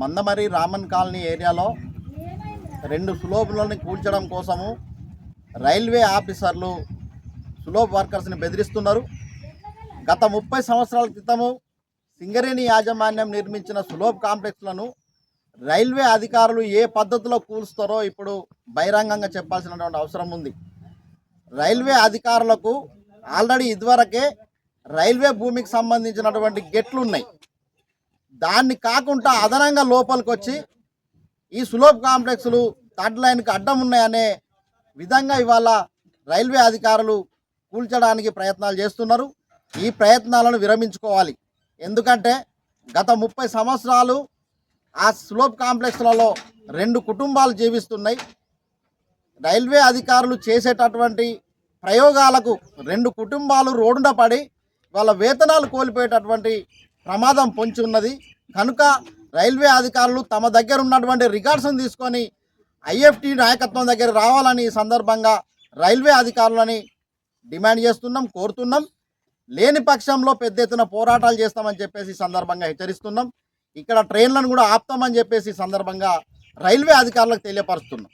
Mandamarri Raman colony ఏరియాలో రెండు సులోపులను కూల్చడం కోసము రైల్వే ఆఫీసర్లు సులోబ్ వర్కర్స్ని బెదిరిస్తున్నారు. గత ముప్పై సంవత్సరాల క్రితము సింగరేణి యాజమాన్యం నిర్మించిన సులోప్ కాంప్లెక్స్లను రైల్వే అధికారులు ఏ పద్ధతిలో కూల్స్తారో ఇప్పుడు బహిరంగంగా చెప్పాల్సినటువంటి అవసరం ఉంది. రైల్వే అధికారులకు ఆల్రెడీ ఇదివరకే రైల్వే భూమికి సంబంధించినటువంటి గెట్లు ఉన్నాయి దాన్ని కాకుండా అదనంగా లోపలికి వచ్చి ఈ సులోప్ కాంప్లెక్స్లు థర్డ్ లైన్కి అడ్డం ఉన్నాయనే విధంగా ఇవాళ రైల్వే అధికారులు కూల్చడానికి ప్రయత్నాలు చేస్తున్నారు. ఈ ప్రయత్నాలను విరమించుకోవాలి. ఎందుకంటే గత ముప్పై సంవత్సరాలు ఆ స్లోప్ కాంప్లెక్స్లలో రెండు కుటుంబాలు జీవిస్తున్నాయి. రైల్వే అధికారులు చేసేటటువంటి ప్రయోగాలకు రెండు కుటుంబాలు రోడ్డున పడి వాళ్ళ వేతనాలు కోల్పోయేటటువంటి ప్రమాదం పొంచి ఉన్నది. కనుక రైల్వే అధికారులు తమ దగ్గర ఉన్నటువంటి రికార్డ్స్ని తీసుకొని ఐఎఫ్టి నాయకత్వం దగ్గర రావాలని ఈ సందర్భంగా రైల్వే అధికారులని డిమాండ్ చేస్తున్నాం కోరుతున్నాం. లేని పక్షంలో పెద్ద ఎత్తున పోరాటాలు చేస్తామని చెప్పేసి సందర్భంగా హెచ్చరిస్తున్నాం. ఇక్కడ ట్రైన్లను కూడా ఆపుతామని చెప్పేసి సందర్భంగా రైల్వే అధికారులకు తెలియపరుస్తున్నాం.